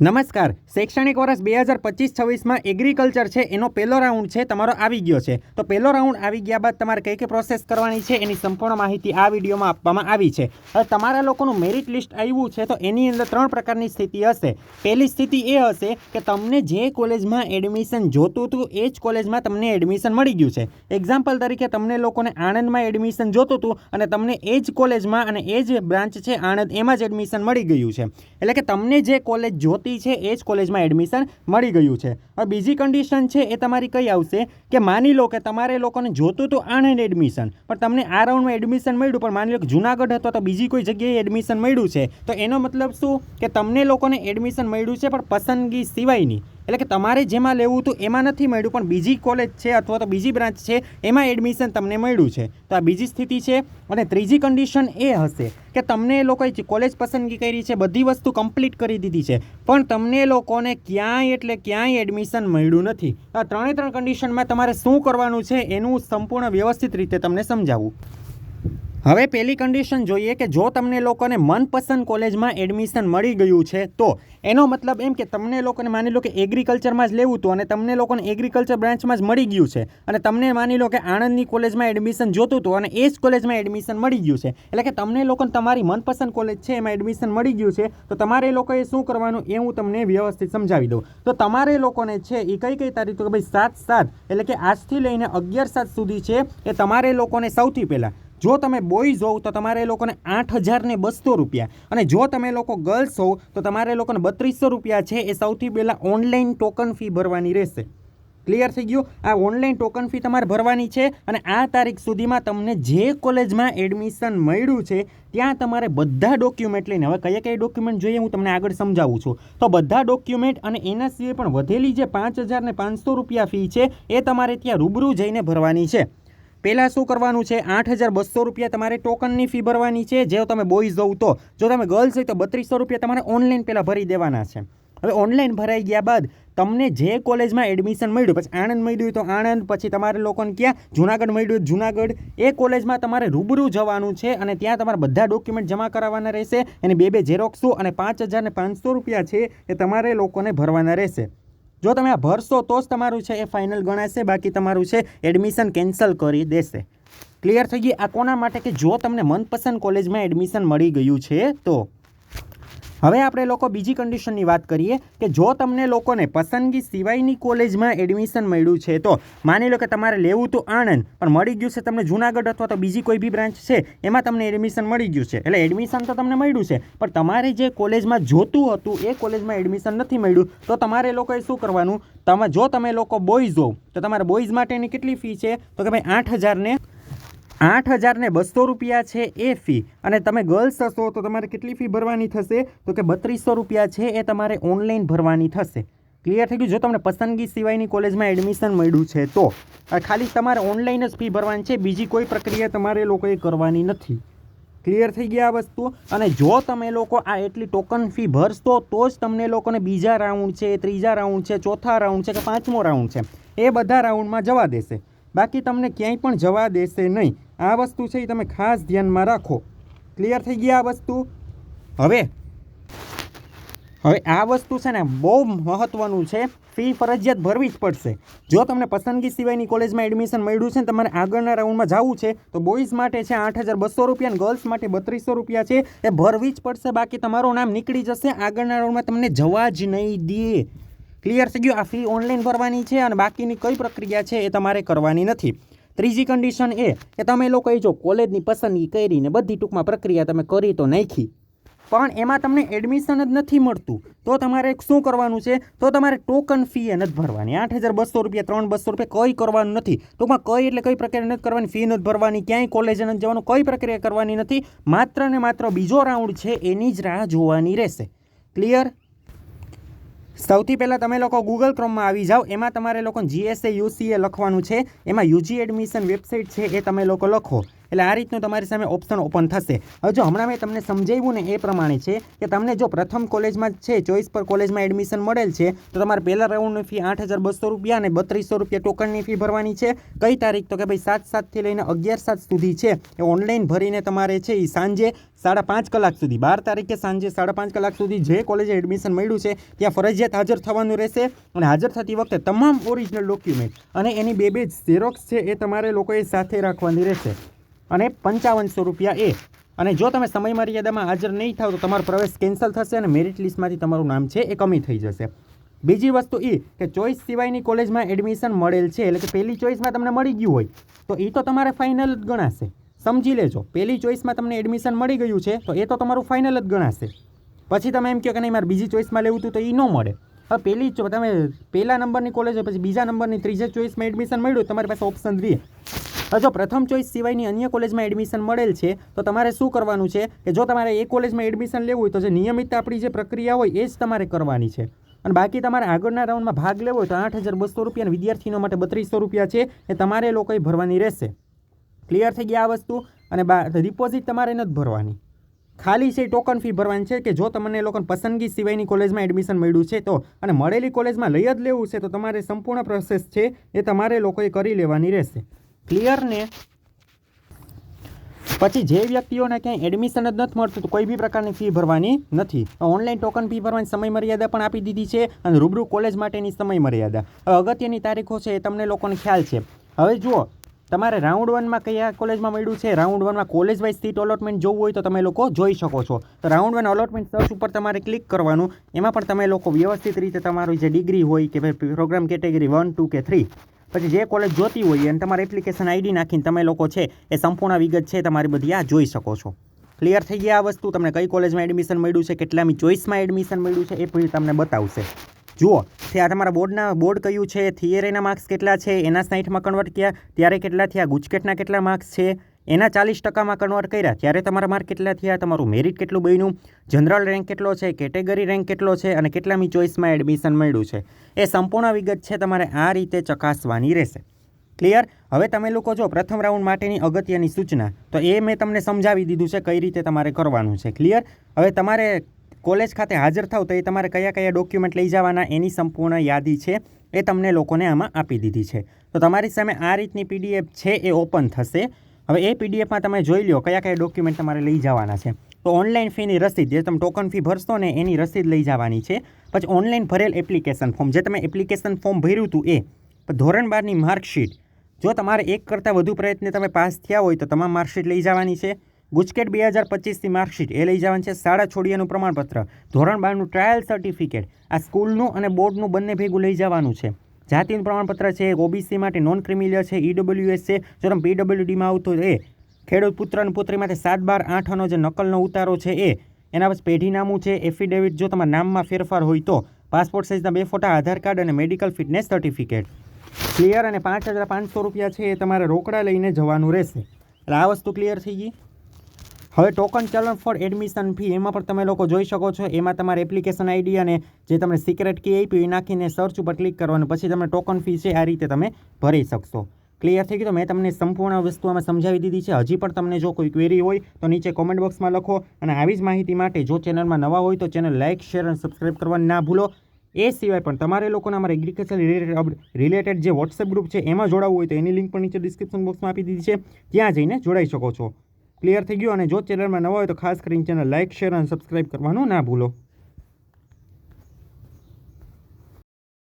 નમસ્કાર. શૈક્ષણિક વર્ષ બે હજાર પચીસ છવ્વીસમાં એગ્રીકલ્ચર છે, એનો પહેલો રાઉન્ડ છે, તમારો આવી ગયો છે. તો પહેલો રાઉન્ડ આવી ગયા બાદ તમારે કઈ કઈ પ્રોસેસ કરવાની છે, એની સંપૂર્ણ માહિતી આ વિડીયોમાં આપવામાં આવી છે. હવે તમારા લોકોનું મેરિટ લિસ્ટ આવ્યું છે, તો એની અંદર ત્રણ પ્રકારની સ્થિતિ હશે. પહેલી સ્થિતિ એ હશે કે તમને જે કોલેજમાં એડમિશન જોતું હતું, એ જ કોલેજમાં તમને એડમિશન મળી ગયું છે. એક્ઝામ્પલ તરીકે તમને લોકોને આણંદમાં એડમિશન જોતું હતું અને તમને એ જ કોલેજમાં અને એ જ બ્રાન્ચ છે, આણંદ, એમાં જ એડમિશન મળી ગયું છે. એટલે કે તમને જે કોલેજ જોતી છે, એ જ કોલેજમાં એડમિશન મળી ગયું છે. હવે બીજી કન્ડિશન છે, એ તમારી કઈ આવશે? કે માની લો કે તમારે લોકોને જોતું હતું આણંદ એડમિશન પણ તમને આ રાઉન્ડમાં એડમિશન મળ્યું, પણ માની લો કે જુનાગઢ હતો, તો બીજી કોઈ જગ્યાએ એડમિશન મળ્યું છે. તો એનો મતલબ શું? કે તમને લોકોને એડમિશન મળ્યું છે, પણ પસંદગી સિવાયની. એટલે કે તમારે જેમાં લેવું હતું એમાં નથી મળ્યું, પણ બીજી કોલેજ છે અથવા તો બીજી બ્રાન્ચ છે, એમાં એડમિશન તમને મળ્યું છે. તો આ બીજી સ્થિતિ છે અને ત્રીજી કન્ડિશન એ હશે કે તમને એ લોકોએ કોલેજ પસંદગી કરી છે, બધી વસ્તુ કમ્પ્લીટ કરી દીધી છે, પણ તમને લોકોને ક્યાંય એટલે ક્યાંય એડમિશન મળ્યું નથી. આ ત્રણે ત્રણ કન્ડિશનમાં તમારે શું કરવાનું છે એનું સંપૂર્ણ વ્યવસ્થિત રીતે તમને સમજાવું. હવે પહેલી કન્ડિશન જોઈએ કે જો તમને લોકોને મનપસંદ કોલેજમાં એડમિશન મળી ગયું છે, તો એનો મતલબ એમ કે તમને લોકોને માની લો કે એગ્રીકલ્ચરમાં જ લેવું હતું અને તમને લોકોને એગ્રીકલ્ચર બ્રાન્ચમાં જ મળી ગયું છે. અને તમને માની લો કે આણંદની કોલેજમાં એડમિશન જોતું હતું અને એ જ કોલેજમાં એડમિશન મળી ગયું છે. એટલે કે તમને લોકોને તમારી મનપસંદ કોલેજ છે એમાં એડમિશન મળી ગયું છે, તો તમારે લોકોએ શું કરવાનું એ હું તમને વ્યવસ્થિત સમજાવી દઉં. તો તમારે લોકોને છે એ કઈ કઈ તારીખ, તો કે ભાઈ સાત સાત, એટલે કે આજથી લઈને અગિયાર સાત સુધી છે એ તમારે લોકોને સૌથી પહેલાં જો તમે બોયઝ હોવ તો તમારે એ લોકોને આઠ હજાર ને બસો રૂપિયા. અને જો તમે લોકો ગર્લ્સ હોવ તો તમારે એ લોકોને બત્રીસો રૂપિયા છે. એ સૌથી પહેલાં ઓનલાઈન ટોકન ફી ભરવાની રહેશે. ક્લિયર થઈ ગયું? આ ઓનલાઈન ટોકન ફી તમારે ભરવાની છે અને આ તારીખ સુધીમાં તમને જે કોલેજમાં એડમિશન મળ્યું છે, ત્યાં તમારે બધા ડોક્યુમેન્ટ લઈને, હવે કયા કયા ડોક્યુમેન્ટ જોઈએ હું તમને આગળ સમજાવું છું. તો બધા ડોક્યુમેન્ટ અને એના સિવાય પણ વધેલી જે પાંચ હજાર પાંચસો રૂપિયા ફી છે, એ તમારે ત્યાં રૂબરૂ જઈને ભરવાની છે. પહેલાં શું કરવાનું છે? આઠ હજાર બસો રૂપિયા તમારે ટોકનની ફી ભરવાની છે, જેઓ તમે બોયઝ હોવ તો. જો તમે ગર્લ્સ હોય તો બત્રીસો રૂપિયા તમારે ઓનલાઈન પહેલાં ભરી દેવાના છે. હવે ઓનલાઈન ભરાઈ ગયા બાદ તમને જે કોલેજમાં એડમિશન મળ્યું, પછી આણંદ મળ્યું તો આણંદ, પછી તમારે લોકોને ક્યાં? જુનાગઢ મળ્યું જુનાગઢ. એ કોલેજમાં તમારે રૂબરૂ જવાનું છે અને ત્યાં તમારે બધા ડોક્યુમેન્ટ જમા કરાવવાના રહેશે. એની બે બે ઝેરોક્સો અને પાંચ હજાર પાંચસો રૂપિયા છે એ તમારે લોકોને ભરવાના રહેશે. જો તમે આ ભરશો, તો જ તમારું છે એ ફાઇનલ ગણાશે, બાકી તમારું છે એડમિશન કેન્સલ કરી દેશે. ક્લિયર થઈ ગઈ? આ કોના માટે? કે જો તમને મનપસંદ કોલેજમાં એડમિશન મળી ગયું છે, તો હવે આપણે લોકો બીજી કન્ડિશનની વાત કરીએ કે જો તમને લોકોને પસંદગી સિવાયની કોલેજમાં એડમિશન મળ્યું છે, તો માની લો કે તમારે લેવું તો આણંદ, પણ મળી ગયું છે તમને જુનાગઢ અથવા તો બીજી કોઈ બી બ્રાન્ચ છે, એમાં તમને એડમિશન મળી ગયું છે. એટલે એડમિશન તો તમને મળ્યું છે, પણ તમારે જે કોલેજમાં જોતું હતું, એ કોલેજમાં એડમિશન નથી મળ્યું. તો તમારે લોકોએ શું કરવાનું? તમે જો તમે લોકો બોયઝ હો તો તમારે બોયઝ માટેની કેટલી ફી છે? તો કે ભાઈ આઠ હજારને આઠ હજાર ને બસો રૂપિયા છે એ ફી અને તમે ગર્લ્સ હશો તો તમારે કેટલી ફી ભરવાની થશે? તો કે બત્રીસો રૂપિયા છે એ તમારે ઓનલાઈન ભરવાની થશે. ક્લિયર થઈ ગયું? જો તમને પસંદગી સિવાયની કોલેજમાં એડમિશન મળ્યું છે તો. ખાલી તમારે ઓનલાઈન જ ફી ભરવાની છે, બીજી કોઈ પ્રક્રિયા તમારે લોકોએ કરવાની નથી. ક્લિયર થઈ ગયા આ વસ્તુ અને જો તમે લોકો આ એટલી ટોકન ફી ભરશો, તો જ તમને લોકોને બીજા રાઉન્ડ છે, ત્રીજા રાઉન્ડ છે, ચોથા રાઉન્ડ છે કે પાંચમો રાઉન્ડ છે. એ બધા રાઉન્ડમાં જવા દેશે. બાકી તમને ક્યાંય પણ જવા દેશે નહીં. આ વસ્તુ છે એ તમે ખાસ ધ્યાનમાં રાખો. ક્લિયર થઈ ગયા આ વસ્તુ? હવે હવે આ વસ્તુ છે ને બહુ મહત્ત્વનું છે. ફી ફરજિયાત ભરવી જ પડશે. જો તમને પસંદગી સિવાયની કોલેજમાં એડમિશન મળ્યું છે ને તમારે આગળના રાઉન્ડમાં જવું છે, તો બોયઝ માટે છે આઠ હજાર બસો રૂપિયા અને ગર્લ્સ માટે બત્રીસો રૂપિયા છે. એ ભરવી જ પડશે, બાકી તમારું નામ નીકળી જશે. આગળના રાઉન્ડમાં તમને જવા જ નહીં દે. ક્લિયર થઈ ગયું? આ ફી ઓનલાઈન ભરવાની છે અને બાકીની કઈ પ્રક્રિયા છે એ તમારે કરવાની નથી. ત્રીજી કન્ડિશન એ કે તમે લોકોએ જો કોલેજની પસંદગી કરીને બધી ટૂંકમાં પ્રક્રિયા તમે કરી તો નાખી. પણ એમાં તમને એડમિશન જ નથી મળતું. તો તમારે શું કરવાનું છે? તો તમારે ટોકન ફી નથી ભરવાની. આઠ હજાર બસો રૂપિયા, ત્રણ બસો રૂપિયા કંઈ કરવાનું નથી. ટૂંકમાં કઈ એટલે કઈ પ્રક્રિયા નથી કરવાની ફી નથી ભરવાની, ક્યાંય કોલેજે નથી જવાનું, કઈ પ્રક્રિયા કરવાની નથી. માત્ર ને માત્ર બીજો રાઉન્ડ છે, એની જ રાહ જોવાની રહેશે. ક્લિયર સૌથી પહેલાં તમે લોકો ગૂગલ ક્રોમમાં આવી જાઓ. એમાં તમારે લોકો જીએસએ યુસીએ લખવાનું છે. એમાં યુજી એડમિશન વેબસાઇટ છે એ તમે લોકો લખો. એટલે આ રીતનું તમારી સામે ઓપ્શન ઓપન થશે. હવે જો હમણાં મેં તમને સમજાવ્યું ને એ પ્રમાણે છે કે તમને જો પ્રથમ કોલેજમાં છે, ચોઈસ પર કોલેજમાં એડમિશન મળેલ છે, તો તમારે પહેલા રાઉન્ડની ફી આઠ હજાર બસો રૂપિયા અને બત્રીસો રૂપિયા ટોકનની ફી ભરવાની છે. કઈ તારીખ? તો કે ભાઈ સાત સાતથી લઈને અગિયાર સાત સુધી છે. એ ઓનલાઈન ભરીને તમારે છે એ સાંજે સાડા પાંચ કલાક સુધી, બાર તારીખે સાંજે સાડા પાંચ કલાક સુધી જે કોલેજે એડમિશન મળ્યું છે, ત્યાં ફરજિયાત હાજર થવાનું રહેશે. અને હાજર થતી વખતે તમામ ઓરિજિનલ ડોક્યુમેન્ટ અને એની બે બે ઝેરોક્સ છે એ તમારે લોકોએ સાથે રાખવાની રહેશે. અને પંચાવનસો રૂપિયા એ. અને જો તમે સમય મર્યાદામાં હાજર નહીં થાવ તો તમારો પ્રવેશ કેન્સલ થશે અને મેરિટ લિસ્ટમાંથી તમારું નામ છે એ કમી થઈ જશે. બીજી વસ્તુ એ કે ચોઈસ સિવાયની કોલેજમાં એડમિશન મળેલ છે એટલે કે પહેલી ચોઈસમાં તમને મળી ગયું હોય, તો એ તો તમારે ફાઇનલ જ ગણાશે. સમજી લેજો પહેલી ચોઈસમાં તમને એડમિશન મળી ગયું છે, તો એ તો તમારું ફાઇનલ જ ગણાશે. પછી તમે એમ કહો કે નહીં, મારે બીજી ચોઈસમાં લેવું હતું તો એ ન મળે. હવે પહેલી તમે પહેલા નંબરની કોલેજ હોય, પછી બીજા નંબરની ત્રીજા ચોઈસમાં એડમિશન મળ્યું તમારી પાસે ઓપ્શન રહે જો પ્રથમ ચોઈસ સિવાયની અન્ય કોલેજમાં એડમિશન મળેલ છે, તો તમારે શું કરવાનું છે? કે જો તમારે એ કોલેજમાં એડમિશન લેવું હોય, તો જે નિયમિત આપણી જે પ્રક્રિયા હોય, એ જ તમારે કરવાની છે. અને બાકી તમારે આગળના રાઉન્ડમાં ભાગ લેવો હોય, તો આઠ હજાર બસો રૂપિયા અને વિદ્યાર્થીઓ માટે બત્રીસો રૂપિયા છે, એ તમારે લોકોએ ભરવાની રહેશે. ક્લિયર થઈ ગયા આ વસ્તુ? અને ડિપોઝિટ તમારે નથી ભરવાની. ખાલી છે ટોકન ફી ભરવાની છે કે જો તમને લોકોને પસંદગી સિવાયની કોલેજમાં એડમિશન મળ્યું છે, તો. અને મળેલી કોલેજમાં લઈ જ લેવું છે, તો તમારે સંપૂર્ણ પ્રોસેસ છે, એ તમારે લોકોએ કરી લેવાની રહેશે. ક્લિયર ને? પછી જે વ્યક્તિઓને ક્યાંય એડમિશન જ નથી મળતું, તો કોઈ બી પ્રકારની ફી ભરવાની નથી. ઓનલાઈન ટોકન ફી ભરવાની સમય મર્યાદા પણ આપી દીધી છે અને રૂબરૂ કોલેજ માટેની સમય મર્યાદા અગત્યની તારીખો છે એ તમને લોકોને ખ્યાલ છે. હવે જુઓ, તમારે રાઉન્ડ વનમાં કયા કોલેજમાં મળ્યું છે? રાઉન્ડ વનમાં કોલેજ વાઇઝ સીટ અલોટમેન્ટ જોવું હોય તો તમે લોકો જોઈ શકો છો. તો રાઉન્ડ વન અલોટમેન્ટ સર્ચ ઉપર તમારે ક્લિક કરવાનું. એમાં પણ તમે લોકો વ્યવસ્થિત રીતે તમારું જે ડિગ્રી હોય કે ભાઈ પ્રોગ્રામ કેટેગરી વન ટુ કે થ્રી પછી જે કોલેજ જોતી હોય અને તમારે એપ્લિકેશન આઈડી નાખીને તમે લોકો છે એ સંપૂર્ણ વિગત છે તમારી બધી આ જોઈ શકો છો. ક્લિયર થઈ ગયા આ વસ્તુ? તમને કઈ કોલેજમાં એડમિશન મળ્યું છે? કેટલામી ચોઈસમાં એડમિશન મળ્યું છે? એ પછી તમને બતાવશે. જુઓ, તે આ તમારા બોર્ડના બોર્ડ કયું છે? થિયરીના માર્ક્સ કેટલા છે? એના સાઠમાં કન્વર્ટ કર્યા ત્યારે કેટલા થયા? ગુજકેટના કેટલા માર્ક્સ છે? એના ચાલીસ ટકામાં કન્વર્ટ કર્યા. ત્યારે તમારા માર્ક કેટલા થયા? તમારું મેરિટ કેટલું બન્યું? જનરલ રેન્ક કેટલો છે? કેટેગરી રેન્ક કેટલો છે? અને કેટલામી ચોઈસમાં એડમિશન મળ્યું છે? એ સંપૂર્ણ વિગત છે તમારે આ રીતે ચકાસવાની રહેશે. ક્લિયર હવે તમે લોકો જો પ્રથમ રાઉન્ડ માટેની અગત્યની સૂચના, તો એ મેં તમને સમજાવી દીધું છે કઈ રીતે તમારે કરવાનું છે. ક્લિયર હવે તમારે કોલેજ ખાતે હાજર થાવ તો એ તમારે કયા કયા ડોક્યુમેન્ટ લઈ જવાના એની સંપૂર્ણ યાદી છે એ તમને લોકોને આમાં આપી દીધી છે. તો તમારી સામે આ રીતની પીડીએફ છે એ ઓપન થશે. હવે એ પીડીએફમાં તમે જોઈ લો કયા કયા ડોક્યુમેન્ટ તમારે લઈ જવાના છે. તો ઓનલાઈન ફીની રસીદ, જે તમે ટોકન ફી ભરશો ને એની રસીદ લઈ જવાની છે. પછી ઓનલાઈન ભરેલ એપ્લિકેશન ફોર્મ જે તમે એપ્લિકેશન ફોર્મ ભર્યું હતું એ ધોરણ બારની માર્કશીટ જો તમારે એક કરતાં વધુ પ્રયત્ને તમે પાસ થયા હોય તો તમામ માર્કશીટ લઈ જવાની છે. ગુજકેટ બે હજાર પચીસની માર્કશીટ એ લઈ જવાની છે. શાળા છોડિયાનું પ્રમાણપત્ર, ધોરણ બારનું ટ્રાયલ સર્ટિફિકેટ આ સ્કૂલનું અને બોર્ડનું બંને ભેગું લઈ જવાનું છે. જાતિનું પ્રમાણપત્ર છે ઓબીસી માટે નોન ક્રિમિલિયર છે ઈડબ્લ્યુએસ છે. જો તમે પીડબ્લ્યુડીમાં આવતો એ ખેડૂત પુત્ર અને પુત્રી માટે સાત બાર આઠનો જે નકલનો ઉતારો છે એ, એના પછી પેઢીનામું છે એફિડેવિટ જો તમારા નામમાં ફેરફાર હોય તો પાસપોર્ટ સાઇઝના બે ફોટા, આધાર કાર્ડ અને મેડિકલ ફિટનેસ સર્ટિફિકેટ ક્લિયર અને પાંચ હજાર પાંચસો રૂપિયા છે એ તમારે રોકડા લઈને જવાનું રહેશે. એટલે આ વસ્તુ ક્લિયર થઈ ગઈ? હવે ટોકન ચલણ ફોર એડમિશન ફી એમાં પણ તમે લોકો જોઈ શકો છો. એમાં તમારે એપ્લિકેશન આઈડી અને જે તમને સિક્રેટ કી આપી એ નાખીને સર્ચ ઉપર ક્લિક કરવાનું. પછી તમે ટોકન ફી છે, આ રીતે તમે ભરી શકશો. ક્લિયર થઈ ગયું? તો મેં તમને સંપૂર્ણ વસ્તુ આમાં સમજાવી દીધી છે. હજી પણ તમને જો કોઈ ક્વેરી હોય, તો નીચે કોમેન્ટ બોક્સમાં લખો. અને આવી જ માહિતી માટે જો ચેનલમાં નવા હોય, તો ચેનલ લાઇક શેર અને સબસ્ક્રાઈબ કરવાનું ના ભૂલો. એ સિવાય પણ તમારે લોકોને અમારા એગ્રીકલ્ચર રિલેટેડ રિલેટેડ જે વોટ્સએપ ગ્રુપ છે, એમાં જોડાવવું હોય, તો એની લિંક પણ નીચે ડિસ્ક્રિપ્શન બોક્સમાં આપી દીધી છે. ત્યાં જઈને જોડાઈ શકો છો. ક્લિયર થઈ ગયું અને જો ચેનલમાં નવા હોય તો ખાસ કરીને ચેનલ લાઇક શેર અને સબસ્ક્રાઈબ કરવાનું ના ભૂલો.